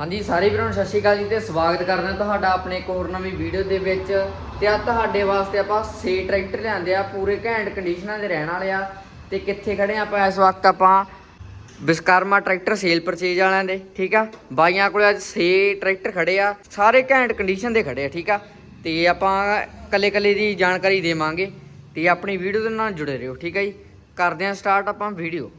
ਹਾਂਜੀ, ਸਾਰੇ ਵੀਰਾਂ ਨੂੰ ਸਤਿ ਸ਼੍ਰੀ ਅਕਾਲ ਜੀ ਤੇ ਸਵਾਗਤ ਕਰਦੇ ਹਾਂ ਤੁਹਾਡਾ ਆਪਣੇ ਇੱਕ ਹੋਰ ਨਵੀਂ ਵੀਡੀਓ ਦੇ ਵਿੱਚ। ਤੇ ਆ ਤੁਹਾਡੇ ਵਾਸਤੇ ਆਪਾਂ ਸੇ ਟਰੈਕਟਰ ਲਿਆਂਦੇ ਆ, ਪੂਰੇ ਘੈਂਟ ਕੰਡੀਸ਼ਨਾਂ ਦੇ ਰਹਿਣ ਵਾਲੇ ਆ। ਤੇ ਕਿੱਥੇ ਖੜੇ ਆ ਆਪਾਂ ਇਸ ਵਕਤ ਆਪਾਂ? ਵਿਸਕਰਮਾ ਟਰੈਕਟਰ ਸੇਲ ਪਰਚੇਜ ਵਾਲਿਆਂ ਦੇ, ਠੀਕ ਆ? ਬਾਈਆਂ ਕੋਲ ਅੱਜ ਸੇ ਟਰੈਕਟਰ ਖੜੇ ਆ, ਸਾਰੇ ਘੈਂਟ ਕੰਡੀਸ਼ਨ ਦੇ ਖੜੇ ਆ, ਠੀਕ ਆ? ਤੇ ਆਪਾਂ ਕੱਲੇ ਕੱਲੇ ਦੀ ਜਾਣਕਾਰੀ ਦੇਵਾਂਗੇ। ਤੇ ਆਪਣੀ ਵੀਡੀਓ ਦੇ ਨਾਲ ਜੁੜੇ ਰਹੋ, ਠੀਕ ਆ ਜੀ? ਕਰਦੇ ਆ ਸਟਾਰਟ ਆਪਾਂ ਵੀਡੀਓ।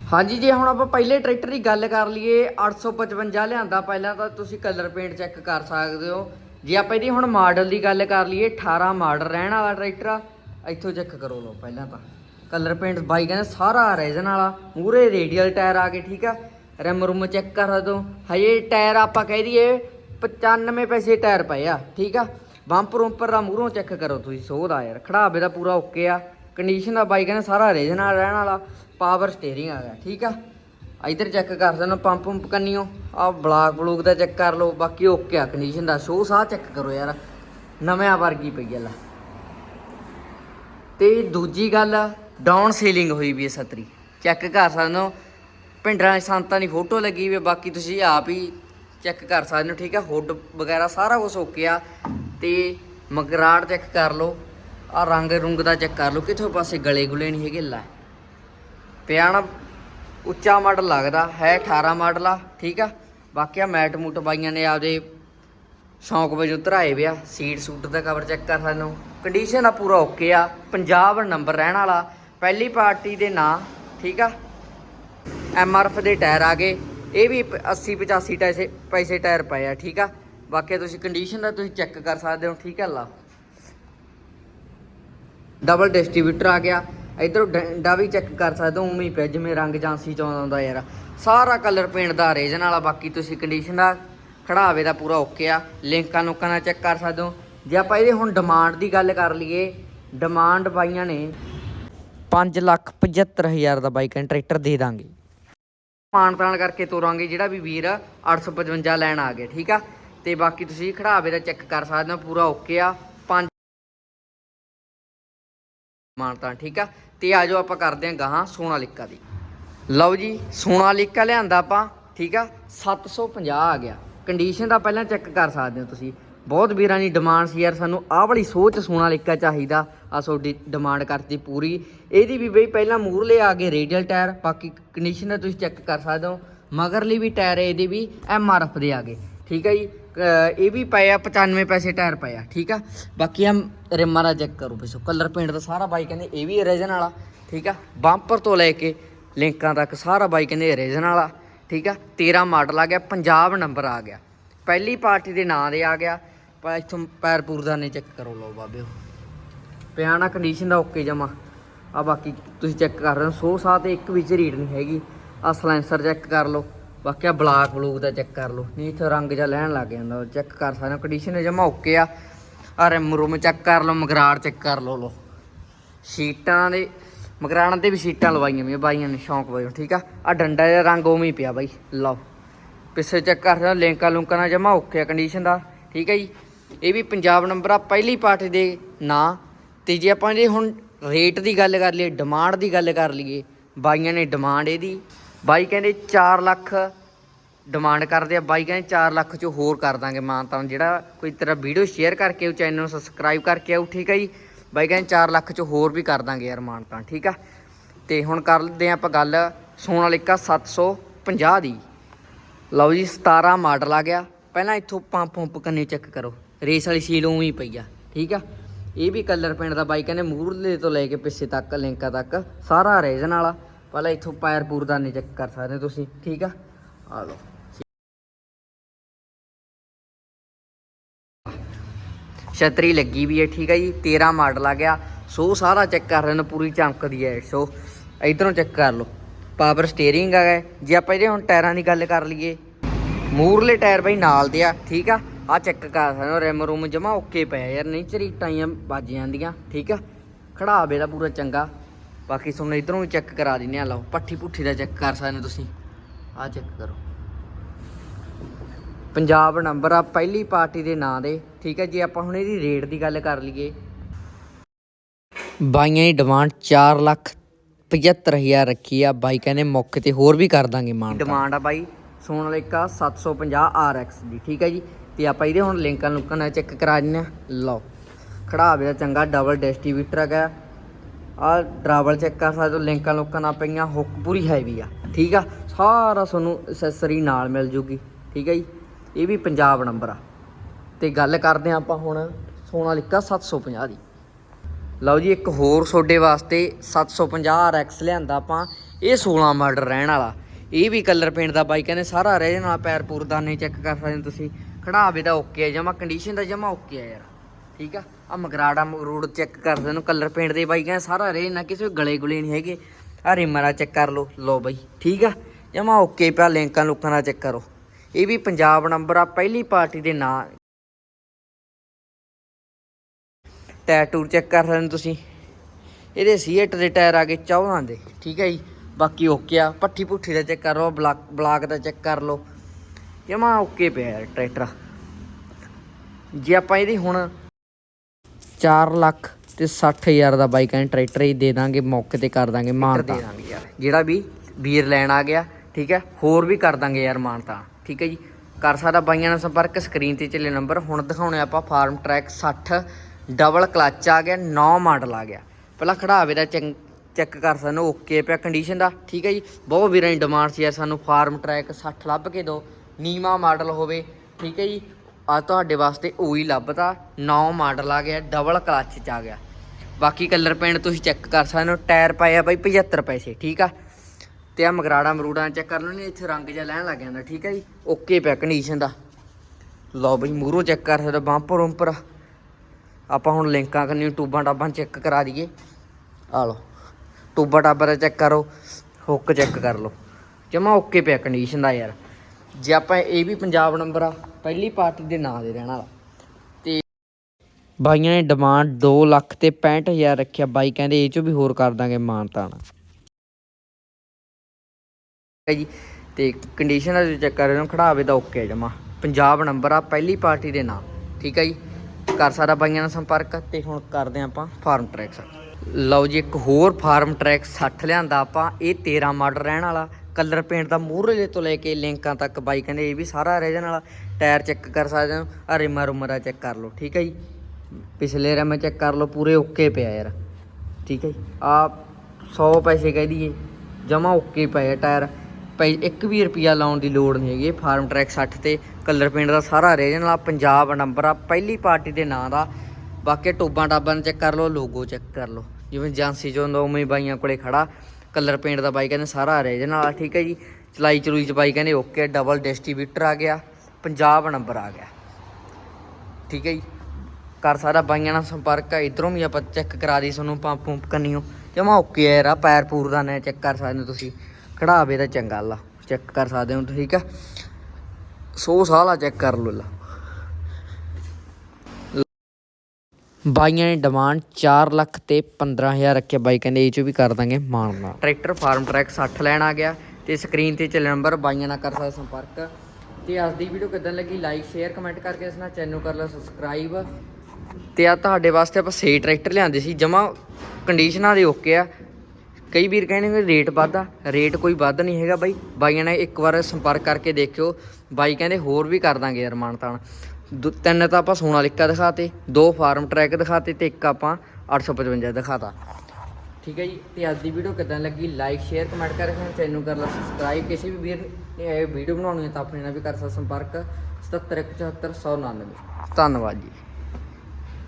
ਹਾਂਜੀ, ਜੇ ਹੁਣ ਆਪਾਂ ਪਹਿਲੇ ਟਰੈਕਟਰ ਦੀ ਗੱਲ ਕਰ ਲਈਏ 855 ਲਿਆਂਦਾ ਪਹਿਲਾਂ ਤਾਂ ਤੁਸੀਂ ਕਲਰ ਪੇਂਟ ਚੈੱਕ ਕਰ ਸਕਦੇ ਹੋ। ਜੇ ਆਪਾਂ ਇਹਦੀ ਹੁਣ ਮਾਡਲ ਦੀ ਗੱਲ ਕਰ ਲਈਏ 18 ਮਾਡਲ ਰਹਿਣ ਵਾਲਾ ਟਰੈਕਟਰ ਆ। ਇੱਥੋਂ ਚੈੱਕ ਕਰੋ ਲੋ ਪਹਿਲਾਂ ਤਾਂ। ਕਲਰ ਪੇਂਟ ਬਾਈ ਕਹਿੰਦੇ ਸਾਰਾ ਰੈਜ਼ਨ ਵਾਲਾ ਮੂਰੇ ਰੇਡੀਅਲ ਟਾਇਰ ਆ ਗਏ ਠੀਕ ਆ। ਰਿਮ ਰੁਮ ਚੈੱਕ ਕਰ ਸਕਦੇ ਹਜੇ ਟਾਇਰ ਆਪਾਂ ਕਹਿ ਦਈਏ 95 ਪੈਸੇ ਟਾਇਰ ਪਏ ਆ, ਠੀਕ ਆ। ਬੰਪਰ ਉੰਪਰ ਦਾ ਮੂਹਰੋਂ ਚੈੱਕ ਕਰੋ ਤੁਸੀਂ, ਸੋਹ ਦਾ ਯਾਰ, ਖੜਾਵੇ ਦਾ ਪੂਰਾ ਓਕੇ ਆ। ਕੰਡੀਸ਼ਨ ਦਾ ਬਾਈ ਕਹਿੰਦੇ ਸਾਰਾ ਰੇਜਨ ਰਹਿਣ ਵਾਲਾ ਪਾਵਰ ਸਟੀਅਰਿੰਗ ਆ ਗਿਆ, ਠੀਕ ਆ? ਇਧਰ ਚੈੱਕ ਕਰ ਸਕਦੇ ਹੋ ਪੰਪ ਪੰਪ ਕੰਨੀਓ, ਆ ਬਲਾਕ ਬਲੂਕ ਦਾ ਚੈੱਕ ਕਰ ਲਓ, ਬਾਕੀ ਓਕੇ ਆ ਕੰਡੀਸ਼ਨ ਦਾ ਸ਼ੋ ਸਾਹ ਚੈੱਕ ਕਰੋ ਯਾਰ। ਨਵਿਆਂ ਵਰਗੀ ਪਈ ਆ ਲੈ। ਤੇ ਦੂਜੀ ਗੱਲ ਡਾਊਨ ਸੀਲਿੰਗ ਹੋਈ ਵੀ ਹੈ ਸਤਰੀ ਚੈੱਕ ਕਰ ਸਕਦੇ ਹੋ ਪਿੰਡਰਾਂ ਦੇ ਸੰਤਾਂ ਦੀ ਫੋਟੋ ਲੱਗੀ ਵੀ ਬਾਕੀ ਤੁਸੀਂ ਆਪ ਹੀ ਚੈੱਕ ਕਰ ਸਕਦੇ ਹੋ, ਠੀਕ ਆ? ਹੁੱਡ ਵਗੈਰਾ ਸਾਰਾ ਕੁਝ ਓਕੇ ਆ। ਤੇ ਮਗਰਾੜ ਚੈੱਕ ਕਰ ਲਓ। ਆ ਰੰਗ ਰੁੰਗ ਦਾ ਚੈੱਕ ਕਰ ਲਓ, ਕਿਥੋਂ ਪਾਸੇ ਗਲੇ ਗੁਲੇ ਨਹੀਂ ਹੈਗੇ, ਲੈ। ਪਿਆ ਨਾ ਉੱਚਾ ਮਾਡਲ ਲੱਗਦਾ, ਹੈ 18 ਮਾਡਲ ਆ, ਠੀਕ ਆ। ਬਾਕੀ ਆ ਮੈਟ ਮੂਟ ਬਾਈਆਂ ਨੇ ਆਪਦੇ ਸ਼ੌਂਕ ਵਜੋਂ ਧਰਾਏ ਵਿਆ ਸੀਟ ਸੂਟ ਦਾ ਕਵਰ ਚੈੱਕ ਕਰ ਸਕਦੇ ਕੰਡੀਸ਼ਨ ਆ ਪੂਰਾ ਓਕੇ ਆ। ਪੰਜਾਬ ਨੰਬਰ ਰਹਿਣ ਵਾਲਾ। ਪਹਿਲੀ ਪਾਰਟੀ ਦੇ ਨਾਂ, ਠੀਕ ਆ। ਐਮਆਰਐਫ ਦੇ ਟਾਇਰ ਆ ਗਏ। ਇਹ ਵੀ 80 85 ਪੈਸੇ ਪੈਸੇ ਟਾਇਰ ਪਏ ਆ, ਠੀਕ ਆ। ਬਾਕੀ ਤੁਸੀਂ ਕੰਡੀਸ਼ਨ ਦਾ ਤੁਸੀਂ ਚੈੱਕ ਕਰ ਸਕਦੇ ਹੋ, ਠੀਕ ਆ, ਲਾ। ਡਬਲ ਡਿਸਟ੍ਰੀਬਿਊਟਰ ਆ ਗਿਆ। ਇਧਰੋਂ ਡੰਡਾ ਵੀ ਚੈੱਕ ਕਰ ਸਕਦੇ ਹੋ, ਉਵੇਂ ਹੀ ਪਿਆ, ਜਿਵੇਂ ਰੰਗ ਜਾਂਸੀ ਚ ਆਉਂਦਾ ਹੁੰਦਾ ਯਾਰ। ਸਾਰਾ ਕਲਰ ਪੇਂਟ ਦਾ ਰੇਜਨ ਵਾਲਾ ਬਾਕੀ ਤੁਸੀਂ ਕੰਡੀਸ਼ਨ ਦਾ ਖੜਾਵੇ ਦਾ ਪੂਰਾ ਓਕੇ ਆ। ਲਿੰਕਾਂ ਲੁੰਕਾਂ ਨਾਲ ਚੈੱਕ ਕਰ ਸਕਦੇ ਹੋ। ਜੇ ਆਪਾਂ ਇਹਦੇ ਹੁਣ ਡਿਮਾਂਡ ਦੀ ਗੱਲ ਕਰ ਲਈਏ ਡਿਮਾਂਡ ਬਾਈਆਂ ਨੇ 5 ਲੱਖ 75 ਹਜ਼ਾਰ ਦਾ ਬਾਈਕ ਟਰੈਕਟਰ ਦੇ ਦਾਂਗੇ। ਮਾਨ ਤਾਨ ਕਰਕੇ ਤੋਰਾਂਗੇ, ਜਿਹੜਾ ਵੀ ਵੀਰ 855 ਲੈਣ ਆ ਗਿਆ, ਠੀਕ ਆ? ਤੇ ਬਾਕੀ ਤੁਸੀਂ ਖੜਾਵੇ ਦਾ ਚੈੱਕ ਕਰ ਸਕਦੇ ਹੋ, ਪੂਰਾ ਓਕੇ ਆ। 5 ਠੀਕ ਆ। ਤੇ ਆਜੋ ਆਪਾਂ ਕਰਦੇ ਆਂ ਗਾਹਾਂ ਸੋਨਾਲੀਕਾ ਦੀ। ਲਓ ਜੀ, ਸੋਨਾਲੀਕਾ ਲਿਆਂਦਾ ਆਪਾਂ, ਠੀਕ ਆ। 750 ਆ ਗਿਆ। ਕੰਡੀਸ਼ਨ ਦਾ ਪਹਿਲਾਂ ਚੈੱਕ ਕਰ ਸਕਦੇ ਹੋ ਤੁਸੀਂ। ਬਹੁਤ ਵੀਰਾਂ ਦੀ ਡਿਮਾਂਡ ਸੀ ਯਾਰ, ਸਾਨੂੰ ਆਹ ਵਾਲੀ ਸੋਚ ਸੋਨਾਲੀਕਾ ਚਾਹੀਦਾ। ਆ ਤੁਹਾਡੀ ਡਿਮਾਂਡ ਕਰਤੀ ਪੂਰੀ। ਇਹਦੀ ਵੀ ਬਈ ਪਹਿਲਾਂ ਮੂਰਲੇ ਆ ਗਏ ਰੇਡੀਅਲ ਟਾਇਰ ਬਾਕੀ ਕੰਡੀਸ਼ਨ ਦਾ ਤੁਸੀਂ ਚੈੱਕ ਕਰ ਸਕਦੇ ਹੋ। ਮਗਰਲੀ ਵੀ ਟਾਇਰ ਇਹਦੇ ਵੀ ਐਮਆਰਐਫ ਦੇ ਆ ਗਏ। ਠੀਕ ਹੈ ਜੀ। ਇਹ ਵੀ ਪਏ ਆ 95 ਪੈਸੇ ਟਾਇਰ ਪਏ ਆ, ਠੀਕ ਆ? ਬਾਕੀ ਆ, ਰਿਮਾਂ ਦਾ ਚੈੱਕ ਕਰੋ ਪਿਛੋ। ਕਲਰ ਪੇਂਟ ਦਾ ਸਾਰਾ ਬਾਈ ਕਹਿੰਦੇ ਇਹ ਵੀ ਰੇਜਨ ਵਾਲਾ ਠੀਕ ਆ? ਬੰਪਰ ਤੋਂ ਲੈ ਕੇ ਲਿੰਕਾਂ ਤੱਕ ਸਾਰਾ ਬਾਈ ਕਹਿੰਦੇ ਰੇਜਨ ਵਾਲਾ ਠੀਕ ਆ? 13 ਮਾਡਲ ਆ ਗਿਆ ਪੰਜਾਬ ਨੰਬਰ ਆ ਗਿਆ। ਪਹਿਲੀ ਪਾਰਟੀ ਦੇ ਨਾਂ ਦੇ ਆ ਗਿਆ। ਪਰ ਇੱਥੋਂ ਪੈਰ ਪੂਰਦਾਨੇ ਚੈੱਕ ਕਰੋ, ਲਓ ਬਾਬਿਓ। ਪਿਆਣਾ ਕੰਡੀਸ਼ਨ ਦਾ ਓਕੇ ਜਮਾ। ਆ ਬਾਕੀ ਤੁਸੀਂ ਚੈੱਕ ਕਰ ਰਹੇ ਹੋ, ਸੋ ਸਾਹ ਤੇ ਇੱਕ ਵਿੱਚ ਰੀਡ ਨਹੀਂ ਹੈਗੀ। ਆ ਸਲੈਂਸਰ ਚੈੱਕ ਕਰ ਲਓ। ਬਾਕੀ ਆ ਬਲਾਕ ਬਲੂਕ ਦਾ ਚੈੱਕ ਕਰ ਲਓ। ਨਹੀਂ ਇੱਥੇ ਰੰਗ ਜਿਹਾ ਲੈਣ ਲੱਗ ਜਾਂਦਾ ਚੈੱਕ ਕਰ ਸਕਦੇ ਹੋ। ਕੰਡੀਸ਼ਨ ਜਮਾ ਓਕੇ ਆ। ਆ ਰਿਮ ਚੈੱਕ ਕਰ ਲਓ, ਮਗਰਾੜ ਚੈੱਕ ਕਰ ਲਓ ਲੋ ਸ਼ੀਟਾਂ ਦੇ ਮਗਰਾੜਾਂ ਤੇ ਵੀ ਸ਼ੀਟਾਂ ਲਵਾਈਆਂ ਵੀ ਬਾਈਆਂ ਨੇ ਸ਼ੌਂਕ ਵਜੋਂ ਠੀਕ ਆ? ਆ ਡੰਡਾ ਜਿਹਾ ਰੰਗ ਉਵੇਂ ਹੀ ਪਿਆ ਬਾਈ, ਲਓ। ਪਿੱਛੇ ਚੈੱਕ ਕਰ ਰਹੇ ਲਿੰਕਾਂ ਲੁੰਕਾਂ ਨਾਲ ਜਮਾ ਓਕੇ ਆ ਕੰਡੀਸ਼ਨ ਦਾ, ਠੀਕ ਹੈ ਜੀ? ਇਹ ਵੀ ਪੰਜਾਬ ਨੰਬਰ ਆ, ਪਹਿਲੀ ਪਾਰਟੀ ਦੇ ਨਾਂ ਤੇ ਜੇ ਆਪਾਂ ਜੇ ਹੁਣ ਰੇਟ ਦੀ ਗੱਲ ਕਰ ਲਈਏ ਡਿਮਾਂਡ ਦੀ ਗੱਲ ਕਰ ਲਈਏ, ਬਾਈਆਂ ਨੇ ਡਿਮਾਂਡ ਇਹਦੀ ਬਾਈ ਕਹਿੰਦੇ 4 ਲੱਖ ਡਿਮਾਂਡ ਕਰਦੇ ਆ, ਬਾਈ ਕਹਿੰਦੇ 4 ਲੱਖ 'ਚੋਂ ਹੋਰ ਕਰ ਦਾਂਗੇ ਮਾਨਤਾਂ ਜਿਹੜਾ ਕੋਈ ਤੇਰਾ ਵੀਡੀਓ ਸ਼ੇਅਰ ਕਰਕੇ ਉਹ ਚੈਨਲ ਨੂੰ ਸਬਸਕ੍ਰਾਈਬ ਕਰਕੇ ਆਉ ਠੀਕ ਆ ਜੀ? ਬਾਈ ਕਹਿੰਦੇ 4 ਲੱਖ 'ਚੋਂ ਹੋਰ ਵੀ ਕਰ ਦਾਂਗੇ ਯਾਰ ਮਾਨਤਾਂ ਠੀਕ ਆ? ਤੇ ਹੁਣ ਕਰ ਲੈਂਦੇ ਆ ਆਪਾਂ ਗੱਲ ਸੋਨਾਲੀਕਾ 750 ਦੀ। ਲਓ ਜੀ 17 ਮਾਡਲ ਆ ਗਿਆ। ਪਹਿਲਾਂ ਇੱਥੋਂ ਪੰਪ ਪੰਪ ਕੰਨੇ ਚੈੱਕ ਕਰੋ। ਰੇਸ ਵਾਲੀ ਸੀਲ ਉਵੇਂ ਹੀ ਪਈ ਆ, ਠੀਕ ਆ? ਇਹ ਵੀ ਕਲਰ ਪਿੰਡ ਦਾ ਬਾਈ ਕਹਿੰਦੇ ਮੂਰਲੇ ਤੋਂ ਲੈ ਕੇ ਪਿੱਛੇ ਤੱਕ, ਲਿੰਕਾਂ ਤੱਕ, ਸਾਰਾ ਰੇਜ਼ਨ ਵਾਲਾ। ਪਹਿਲਾਂ ਇੱਥੋਂ ਪੈਰ ਨਹੀਂ ਚੈੱਕ ਕਰ ਸਕਦੇ ਤੁਸੀਂ, ਠੀਕ ਆ? ਆ ਲਓ। ਛਤਰੀ ਲੱਗੀ ਵੀ ਹੈ, ਠੀਕ ਆ ਜੀ 13 ਮਾਡਲ ਆ ਗਿਆ। ਸੋ ਸਾਰਾ ਚੈੱਕ ਕਰ ਰਹੇ ਨੇ, ਪੂਰੀ ਚਮਕਦੀ ਹੈ ਸੋ ਇਧਰੋਂ ਚੈੱਕ ਕਰ ਲਓ। ਪਾਵਰ ਸਟੀਅਰਿੰਗ ਆ ਗਿਆ ਜੇ ਆਪਾਂ ਇਹਦੇ ਹੁਣ ਟਾਇਰਾਂ ਦੀ ਗੱਲ ਕਰ ਲਈਏ, ਮੂਰਲੇ ਟਾਇਰ ਬਈ ਨਾਲ ਦੇ ਆ, ਠੀਕ ਆ? ਆ ਚੈੱਕ ਕਰ ਸਕਦੇ ਹੋ ਰਿਮ ਰੂਮ ਜਮਾ ਓਕੇ ਪਿਆ ਯਾਰ, ਨਹੀਂ ਝਰੀਟਾਂ ਵੱਜ ਜਾਂਦੀਆਂ ਠੀਕ ਆ? ਖੜਾਵੇ ਦਾ ਪੂਰਾ ਚੰਗਾ। ਬਾਕੀ ਤੁਹਾਨੂੰ ਇਧਰੋਂ ਵੀ ਚੈੱਕ ਕਰਾ ਦਿੰਨੇ ਆ ਲਓ ਪੱਠੀ ਪੁੱਠੀ ਦਾ ਚੈੱਕ ਕਰ ਸਕਦੇ ਹੋ ਤੁਸੀਂ। ਆ ਚੈੱਕ ਕਰੋ। ਪੰਜਾਬ ਨੰਬਰ ਆ ਪਹਿਲੀ ਪਾਰਟੀ ਦੇ ਨਾਂ ਦੇ ਠੀਕ ਹੈ ਜੇ ਆਪਾਂ ਹੁਣ ਇਹਦੀ ਰੇਟ ਦੀ ਗੱਲ ਕਰ ਲਈਏ। ਬਾਈਆਂ ਦੀ ਡਿਮਾਂਡ 4 ਲੱਖ 75000 ਰੱਖੀ ਆ ਬਾਈ ਕਹਿੰਦੇ ਮੌਕੇ ਤੇ ਹੋਰ ਵੀ ਕਰ ਦਾਂਗੇ ਮਾਨ ਡਿਮਾਂਡ ਆ ਬਾਈ? ਸੋਨਾਲੀਕਾ 750 RX ਦੀ ਠੀਕ ਹੈ ਜੀ। ਤੇ ਆਪਾਂ ਇਹਦੇ ਹੁਣ ਲਿੰਕਾਂ ਲੁੰਕਾਂ ਨਾਲ ਚੈੱਕ ਕਰਾ ਦਿੰਦੇ ਆ। ਲਓ ਖੜਾਵੇ ਦਾ ਚੰਗਾ ਡਬਲ ਡਿਸਟ੍ਰੀਬਿਊਟਰ ਹੈਗਾ। ਆ ਡਰਾਵਲ ਚੈੱਕ ਕਰ ਸਕਦੇ ਹੋ ਲਿੰਕਾਂ ਲੋਕਾਂ ਨਾਲ ਪਈਆਂ, ਹੁੱਕ ਪੂਰੀ ਹੈਵੀ ਆ, ਠੀਕ ਆ? ਸਾਰਾ ਤੁਹਾਨੂੰ ਐਕਸੈਸਰੀ ਨਾਲ ਮਿਲ ਜੂਗੀ, ਠੀਕ ਆ ਜੀ? ਇਹ ਵੀ ਪੰਜਾਬ ਨੰਬਰ ਆ। ਤੇ ਗੱਲ ਕਰਦੇ ਆ ਆਪਾਂ ਹੁਣ ਸੋਨਾਲੀਕਾ 750 ਦੀ। ਲਓ ਜੀ, ਇੱਕ ਹੋਰ ਤੁਹਾਡੇ ਵਾਸਤੇ 750 RX ਲਿਆਂਦਾ ਆਪਾਂ। ਇਹ 16 ਮਾਡਲ ਰਹਿਣ ਵਾਲਾ। ਇਹ ਵੀ ਕਲਰ ਪੇਂਟ ਦਾ ਬਾਈ ਕਹਿੰਦੇ ਸਾਰਾ ਰਹਿ ਨਾਲ ਪੈਰ ਪੂਰਦਾਨੇ ਚੈੱਕ ਕਰ ਸਕਦੇ ਤੁਸੀਂ। ਖੜਾਵੇ ਦਾ ਓਕੇ ਆ, ਜਮਾ ਕੰਡੀਸ਼ਨ ਦਾ ਜਮਾ ਓਕੇ ਆ ਯਾਰ। ਠੀਕ ਆ? ਆ ਮਗਰਾੜਾ ਰੋਡ ਚੈੱਕ ਕਰ ਸਕਦੇ ਹੋ ਕਲਰ ਪੇਂਟ ਦੇ ਬਾਈ ਕਹਿੰਦੇ, ਸਾਰਾ ਰਹਿ ਨਾ ਕਿਸੇ ਗਲੇ ਗੁਲੇ ਨਹੀਂ ਹੈਗੇ। ਆ ਰਿਮਰਾ ਚੈੱਕ ਕਰ ਲਓ। ਲਓ ਬਾਈ, ਠੀਕ ਆ? ਜਮਾ ਓਕੇ ਪਿਆ, ਲਿੰਕਾਂ ਲੁਕਾਂ ਦਾ ਚੈੱਕ ਕਰੋ। ਇਹ ਵੀ ਪੰਜਾਬ ਨੰਬਰ ਆ, ਪਹਿਲੀ ਪਾਰਟੀ ਦੇ ਨਾਂ। ਟਾਇਰ ਟੂਰ ਚੈੱਕ ਕਰ ਸਕਦੇ ਹੋ ਤੁਸੀਂ। ਇਹਦੇ ਸੀਟ ਦੇ ਟਾਇਰ ਆ ਗਏ 14 ਦੇ, ਠੀਕ ਹੈ ਜੀ? ਬਾਕੀ ਓਕੇ ਆ, ਪੱਠੀ ਪੁੱਠੀ ਦਾ ਚੈੱਕ ਕਰ ਲਓ ਬਲਾਕ ਬਲਾਕ ਦਾ ਚੈੱਕ ਕਰ ਲਓ। ਜਮਾ ਓਕੇ ਪਿਆ ਟਰੈਕਟਰ। ਜੇ ਆਪਾਂ ਇਹਦੀ ਹੁਣ 4 ਲੱਖ ਤੇ 60000 ਦਾ ਬਾਈਕ ਐਂਡ ਟਰੈਕਟਰ ਹੀ ਦੇ ਦਾਂਗੇ ਮੌਕੇ ਤੇ ਕਰ ਦਾਂਗੇ ਮਾਨਤਾ। ਦੇ ਦਾਂਗੇ ਯਾਰ। ਜਿਹੜਾ ਵੀ ਵੀਰ ਲੈਣ ਆ ਗਿਆ ਠੀਕ ਹੈ? ਹੋਰ ਵੀ ਕਰ ਦਾਂਗੇ ਯਾਰ ਮਾਨਤਾ ਠੀਕ ਹੈ ਜੀ? ਕਰ ਸਕਦਾ ਬਾਈਆਂ ਨਾਲ ਸੰਪਰਕ ਸਕਰੀਨ ਤੇ ਚੱਲੇ ਨੰਬਰ। ਹੁਣ ਦਿਖਾਉਣੇ ਆਪਾਂ ਫਾਰਮ ਟਰੈਕ 60 ਡਬਲ ਕਲੱਚ ਆ ਗਿਆ 9 ਮਾਡਲ ਆ ਗਿਆ। ਪਹਿਲਾਂ ਖੜਾਵੇ ਦਾ ਚੈੱਕ ਕਰ ਹੋ ਓਕੇ ਪਿਆ ਕੰਡੀਸ਼ਨ ਦਾ ਠੀਕ ਹੈ ਜੀ? ਬਹੁਤ ਵੀਰਾਂ ਦੀ ਡਿਮਾਂਡ ਸੀ ਯਾਰ ਸਾਨੂੰ ਫਾਰਮ ਟਰੈਕ 60 ਲੱਭ ਕੇ ਦਿਓ ਨੀਮਾ ਮਾਡਲ ਹੋਵੇ ਠੀਕ ਹੈ ਜੀ? ਆ ਤੁਹਾਡੇ ਵਾਸਤੇ ਉਹੀ ਲੱਭਦਾ, ਨੌ ਮਾਡਲ ਆ ਗਿਆ ਡਬਲ ਕਲੱਚ ਚ ਆ ਗਿਆ। ਬਾਕੀ ਕਲਰ ਪੇਂਟ ਤੁਸੀਂ ਚੈੱਕ ਕਰ ਸਕਦੇ ਹੋ ਟਾਇਰ ਪਾਏ ਆ ਬਾਈ 75 ਪੈਸੇ, ਠੀਕ ਆ? ਤੇ ਆ ਮਗਰਾੜਾ ਮਰੂੜਾਂ ਚੈੱਕ ਕਰ ਲਓ ਨਹੀਂ ਇੱਥੇ ਰੰਗ ਜਿਹਾ ਲੈਣ ਲੱਗ ਜਾਂਦਾ, ਠੀਕ ਹੈ ਜੀ? ਓਕੇ ਪਿਆ ਕੰਡੀਸ਼ਨ ਦਾ। ਲਓ ਬਈ ਮੂਰੋ ਚੈੱਕ ਕਰ ਸਕਦੇ ਬੰਪਰ ਉੱਪਰ ਆਪਾਂ ਹੁਣ ਲਿੰਕਾਂ ਕਰਨੀ ਟੂਬਾਂ ਟਾਬਾਂ ਚੈੱਕ ਕਰਾ ਦਈਏ। ਆ ਲਓ, ਟੂਬਾ ਟਾਬਾ ਦਾ ਚੈੱਕ ਕਰੋ ਹੁੱਕ ਚੈੱਕ ਕਰ ਲਓ। ਜਮਾ ਓਕੇ ਪਿਆ ਕੰਡੀਸ਼ਨ ਦਾ ਯਾਰ। ਜੇ ਆਪਾਂ ਇਹ ਵੀ ਪੰਜਾਬ ਨੰਬਰ ਆ, ਪਹਿਲੀ ਪਾਰਟੀ ਦੇ ਨਾਂ ਦੇ ਰਹਿਣ ਵਾਲਾ। ਤੇ ਬਾਈਆਂ ਨੇ ਡਿਮਾਂਡ 2 ਲੱਖ ਤੇ 65000 ਰੱਖਿਆ, ਬਾਈ ਕਹਿੰਦੇ ਇਹ ਚੋਂ ਵੀ ਹੋਰ ਕਰ ਦਾਂਗੇ ਮਾਨਤਾਨ। ਹੈ ਜੀ, ਤੇ ਕੰਡੀਸ਼ਨ ਦਾ ਚੈੱਕ ਕਰ ਰਹੇ ਹੋ ਖੜਾਵੇ ਦਾ ਓਕੇ ਹੈ ਜਮਾ। ਪੰਜਾਬ ਨੰਬਰ ਆ, ਪਹਿਲੀ ਪਾਰਟੀ ਦੇ ਨਾਂ। ਠੀਕ ਹੈ ਜੀ, ਕਰ ਸਾਰਾ ਬਾਈਆਂ ਨਾਲ ਸੰਪਰਕ ਤੇ ਹੁਣ ਕਰਦੇ ਹਾਂ ਆਪਾਂ ਫਾਰਮ ਟਰੈਕਸ ਲਓ ਜੀ, ਇੱਕ ਹੋਰ ਫਾਰਮ ਟਰੈਕ 60 ਲਿਆਂਦਾ ਆਪਾਂ, ਇਹ 13 ਮਾਡਲ ਰਹਿਣ ਵਾਲਾ। ਕਲਰ ਪੇਂਟ ਦਾ ਮੂਹਰੇ ਤੋਂ ਲੈ ਕੇ ਲਿੰਕਾਂ ਤੱਕ ਬਾਈ ਕਹਿੰਦੇ ਇਹ ਵੀ ਸਾਰਾ ਰਹਿ ਜਾਣ ਟਾਇਰ ਚੈੱਕ ਕਰ ਸਕਦੇ ਹੋ ਆ ਰਿਮਾ ਰੁਮਰਾ ਚੈੱਕ ਕਰ ਲਓ, ਠੀਕ ਹੈ ਜੀ? ਪਿਛਲੇ ਰਿਮ ਚੈੱਕ ਕਰ ਲਓ, ਪੂਰੇ ਓਕੇ ਪਿਆ ਯਾਰ, ਠੀਕ ਹੈ ਜੀ? ਆ 100 ਪੈਸੇ ਕਹਿ ਦਈਏ, ਜਮਾ ਓਕੇ ਪਏ ਟਾਇਰ। ਭਾਈ 1 ਵੀ ਰੁਪਿਆ ਲਾਉਣ ਦੀ ਲੋੜ ਨਹੀਂ ਹੈਗੀ ਫਾਰਮ ਟਰੈਕ 60 ਤੇ ਕਲਰ ਪੇਂਟ ਦਾ ਸਾਰਾ ਰੀਜਨ ਆ ਪੰਜਾਬ ਨੰਬਰ ਆ, ਪਹਿਲੀ ਪਾਰਟੀ ਦੇ ਨਾਂ ਦਾ। ਬਾਕੀ ਟੋਬਾਂ ਟਾਬਾਂ ਨੂੰ ਚੈੱਕ ਕਰ ਲਓ, ਲੋਗੋ ਚੈੱਕ ਕਰ ਲਓ, ਜਿਵੇਂ ਏਜੰਸੀ ਚੋਂ ਉਵੇਂ ਹੀ ਬਾਈਆਂ ਕੋਲੇ ਖੜਾ। ਕਲਰ ਪੇਂਟ ਦਾ ਬਾਈ ਕਹਿੰਦੇ ਸਾਰਾ ਰੀਜਨ ਨਾਲ, ਠੀਕ ਹੈ ਜੀ। ਚਲਾਈ ਚਲੂਈ ਚ ਬਾਈ ਕਹਿੰਦੇ ਓਕੇ ਡਬਲ ਡਿਸਟ੍ਰੀਬਿਊਟਰ ਆ ਗਿਆ ਪੰਜਾਬ ਨੰਬਰ ਆ ਗਿਆ। ਠੀਕ ਹੈ ਜੀ। ਕਰ ਸਾਰਾ ਬਾਈਆਂ ਨਾਲ ਸੰਪਰਕ ਆ, ਇਧਰੋਂ ਵੀ ਆਪਾਂ ਚੈੱਕ ਕਰਾ ਦੀ ਤੁਹਾਨੂੰ ਪੰਪ ਪੰਪ ਕਰਨੀਓ ਜਮਾ ਓਕੇ ਹੈ ਯਾਰ ਪੈਰ ਪੂਰ ਦਾ ਨੇ ਚੈੱਕ ਕਰ ਸਕਦੇ ਹੋ ਤੁਸੀਂ। ਖੜਾਵੇ ਦਾ ਚੰਗਾ ਲਾ ਚੈੱਕ ਕਰ ਸਕਦੇ ਹੋ ਠੀਕ ਆ 100 ਆ ਚੈੱਕ ਕਰ ਲਓ ਲਾ ਬਾਈਆਂ ਨੇ ਡਿਮਾਂਡ 4 ਲੱਖ ਤੇ 15000 ਰੱਖਿਆ। ਬਾਈ ਕਹਿੰਦੇ ਇਹ 'ਚੋਂ ਵੀ ਕਰ ਦਾਂਗੇ ਮਾਨਣਾ ਟਰੈਕਟਰ, ਫਾਰਮ ਟਰੈਕ 60 ਲੈਣ ਆ ਗਿਆ ਤੇ ਸਕਰੀਨ ਤੇ ਚੱਲ ਨੰਬਰ ਬਾਈਆਂ ਨਾਲ ਕਰ ਸਕਦੇ ਸੰਪਰਕ। ਤੇ ਅੱਜ ਦੀ ਵੀਡੀਓ ਕਿਦਾਂ ਲੱਗੀ? ਲਾਈਕ ਸ਼ੇਅਰ ਕਮੈਂਟ ਕਰਕੇ ਇਸ ਨਾਲ ਚੈਨਲ ਕਰ ਲਓ ਸਬਸਕ੍ਰਾਈਬ ਤੇ ਆ ਤੁਹਾਡੇ ਵਾਸਤੇ ਆਪਾਂ ਸਹੀ ਟਰੈਕਟਰ ਲਿਆਂਦੇ ਸੀ। ਜਮਾ ਕੰਡੀਸ਼ਨਾਂ ਦੇ ਓਕੇ ਆ। ਕਈ ਵੀਰ ਕਹਿੰਦੇ ਰੇਟ ਵੱਧਾ ਰੇਟ ਕੋਈ ਵੱਧ ਨਹੀਂ ਹੈਗਾ ਬਾਈ। ਬਾਈਆਂ ਨੇ ਇੱਕ ਵਾਰ ਸੰਪਰਕ ਕਰਕੇ ਦੇਖਿਓ। ਬਾਈ ਕਹਿੰਦੇ ਹੋਰ ਵੀ ਕਰ ਦਾਂਗੇ ਯਾਰ ਮਾਨਤਾਨ ਦੋ- ਤਿੰਨ ਤਾਂ ਆਪਾਂ ਸੋਨਾਲੀਕਾ ਦਿਖਾਤੇ ਦੋ ਫਾਰਮ ਟਰੈਕ ਦਿਖਾਤੇ ਤੇ ਇੱਕ ਆਪਾਂ 855 ਦਿਖਾਤਾ। ਠੀਕ ਹੈ ਜੀ ਤੇ ਅੱਜ ਦੀ ਵੀਡੀਓ ਕਿਦਾਂ ਲੱਗੀ? ਲਾਈਕ ਸ਼ੇਅਰ ਕਮੈਂਟ ਕਰਕੇ ਚੈਨਲ ਨੂੰ ਕਰ ਲਓ ਸਬਸਕ੍ਰਾਈਬ ਕਿਸੇ ਵੀ ਵੀਰ ਨੇ ਇਹ ਵੀਡੀਓ ਬਣਾਉਣੀ ਹੈ ਤਾਂ ਆਪਣੇ ਨਾਲ ਵੀ ਕਰ ਸਕਦਾ ਸੰਪਰਕ। 77 199 ਧੰਨਵਾਦ ਜੀ।